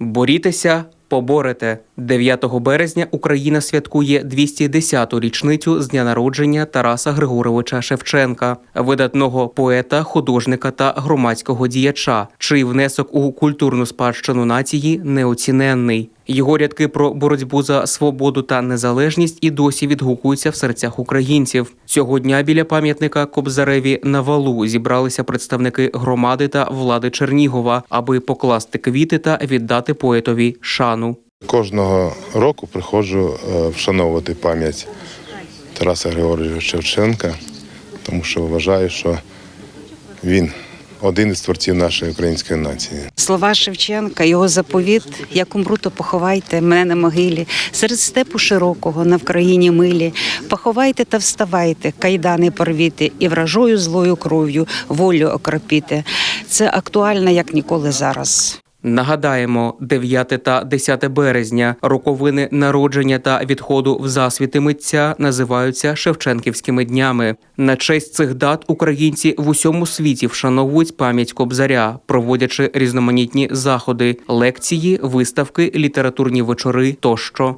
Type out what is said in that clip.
Борітеся, поборете. 9 березня Україна святкує 210-ту річницю з дня народження Тараса Григоровича Шевченка, видатного поета, художника та громадського діяча, чий внесок у культурну спадщину нації неоціненний. Його рядки про боротьбу за свободу та незалежність і досі відгукуються в серцях українців. Цього дня біля пам'ятника Кобзареві на валу зібралися представники громади та влади Чернігова, аби покласти квіти та віддати поетові шану. Кожного року приходжу е, вшановувати пам'ять Тараса Григоровича Шевченка, тому що вважаю, що він один із творців нашої української нації. Слова Шевченка, його заповіт, як умру, то поховайте мене на могилі, серед степу широкого на Вкраїні милі. Поховайте та вставайте, кайдани порвіти, і вражою злою кров'ю волю окропіти. Це актуально як ніколи зараз. Нагадаємо, 9 та 10 березня роковини народження та відходу в засвіти митця називаються Шевченківськими днями. На честь цих дат українці в усьому світі вшановують пам'ять Кобзаря, проводячи різноманітні заходи, лекції, виставки, літературні вечори тощо.